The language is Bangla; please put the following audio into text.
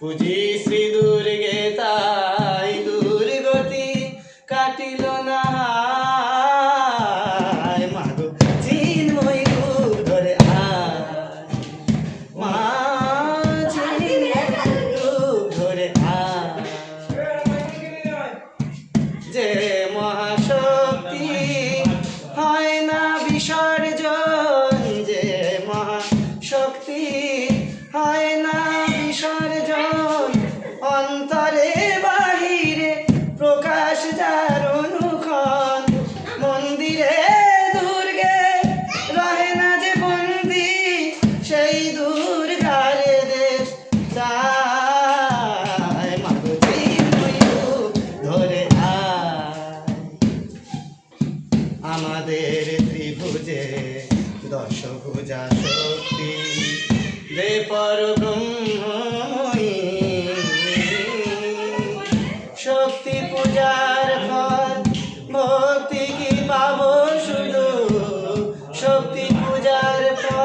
পুজি শ্রী দুর্গে তাই দুর্গতি কাটিল না। মাগো চিন্ময় গুর ধরে আয়। মা ধরে হয় না বিসর্জন, যে মহাশক্তি আমাদের ত্রিভুজে দশভুজা শক্তি দে পর শক্তি পূজার ভক্তি কি পাবো শুধু? শক্তি